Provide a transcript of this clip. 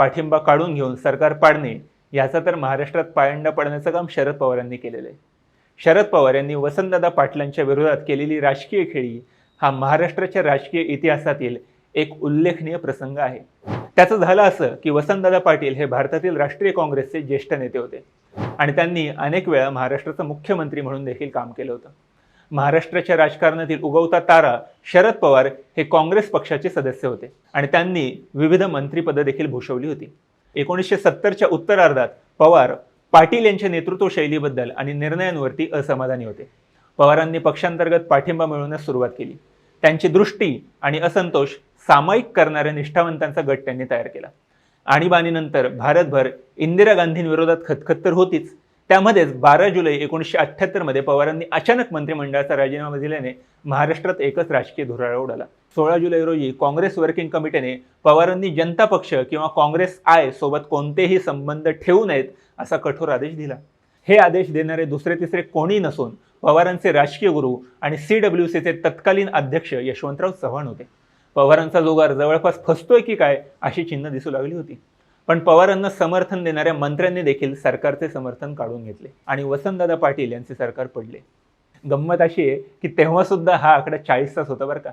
पाठिंबा काढून घेऊन सरकार पाडणे याचा तर महाराष्ट्रात पायंडा पडण्याचं काम शरद पवार यांनी केलेलं आहे. शरद पवार यांनी वसंतदादा पाटलांच्या विरोधात केलेली राजकीय खेळी हा महाराष्ट्राच्या राजकीय इतिहासातील एक उल्लेखनीय प्रसंग आहे. त्याचं झालं असं की वसंतदादा पाटील हे भारतातील राष्ट्रीय काँग्रेसचे ज्येष्ठ नेते होते आणि त्यांनी अनेक वेळा महाराष्ट्राचा मुख्यमंत्री म्हणून देखील काम केलं होतं. महाराष्ट्राच्या राजकारणातील उगवता तारा शरद पवार हे काँग्रेस पक्षाचे सदस्य होते. आणि त्यांनी विविध मंत्रिपदं देखील भूषवली होती. एकोणीसशे सत्तरच्या उत्तरार्धात पवार पाटील यांच्या नेतृत्व शैलीबद्दल आणि निर्णयांवरती असमाधानी होते. पवारांनी पक्षांतर्गत पाठिंबा मिळवण्यास सुरुवात केली. त्यांची दृष्टी आणि असंतोष सामायिक करणाऱ्या निष्ठावंतांचा गट त्यांनी तयार केला. आणीबाणीनंतर भारतभर इंदिरा गांधींविरोधात खतखत तर होतीच. त्यामध्येच बारा जुलै एकोणीसशे अठ्ठ्याहत्तरमध्ये पवारांनी अचानक मंत्रिमंडळाचा राजीनामा दिल्याने महाराष्ट्रात एकच राजकीय धुराळा उडाला. सोळा जुलै रोजी काँग्रेस वर्किंग कमिटीने पवारांनी जनता पक्ष किंवा काँग्रेस आय सोबत कोणतेही संबंध ठेवू नयेत असा कठोर आदेश दिला. हे आदेश देणारे दुसरे तिसरे कोणी नसून पवारांचे राजकीय गुरु आणि सी डब्ल्यू सीचे तत्कालीन अध्यक्ष यशवंतराव चव्हाण होते. पवारांचा जुगार जवळपास फसतोय की काय अशी चिन्ह दिसू लागली होती. पण पवारांना समर्थन देणाऱ्या मंत्र्यांनी देखील सरकारचे समर्थन काढून घेतले. आणि वसंतदादा पाटील यांचे सरकार पडले. गंमत अशी आहे की तेव्हा सुद्धा हा आकडा चाळीसचाच होता बरं का.